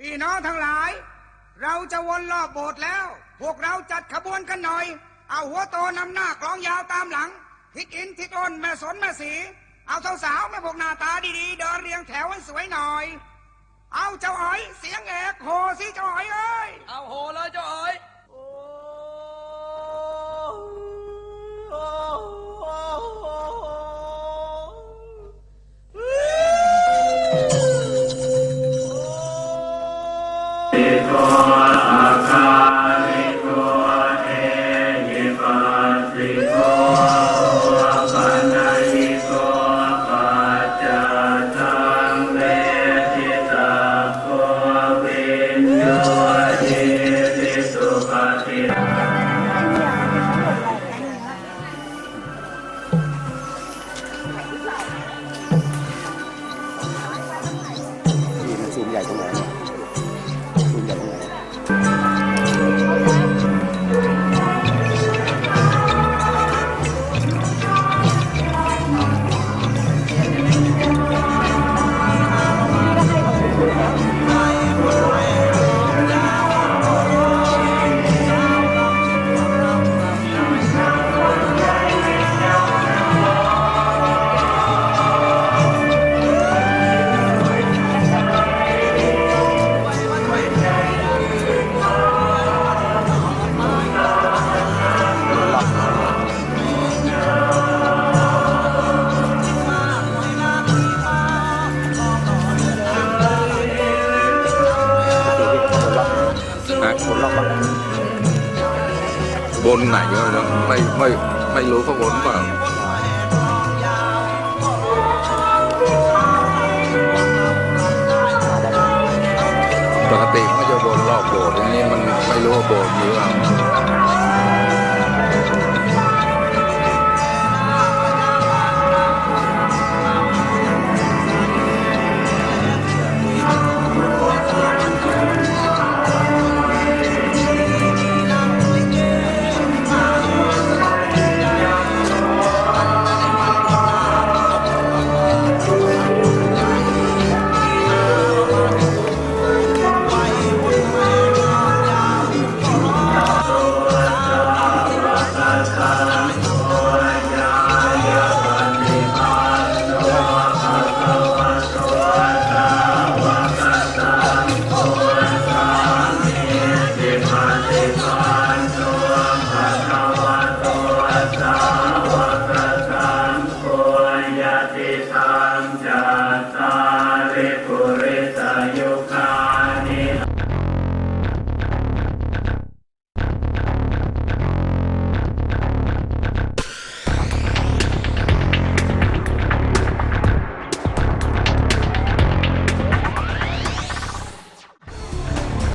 พี่น้องทั้งหลาย เราจะวนรอบโบสถ์แล้ว พวกเราจัดขบวนกันหน่อย เอาหัวโตนำหน้ากลองยาวตามหลัง ทิศอินทิศอ้นแม่สนแม่สี เอาสาวๆแม่พวกหน้าตาดีๆ เดินเรียงแถวให้สวยหน่อย เอาเจ้าอ๋อยเสียงเอกโหสิเจ้าอ๋อยเฮะบนไหนก็ไม่ไม่ไม่รู้เขาบนเปล่าปกติเขาจะบนรอบโบสถ์อย่างนี้มันไม่รู้ว่าโบสถ์หรือเปล่า Thank you.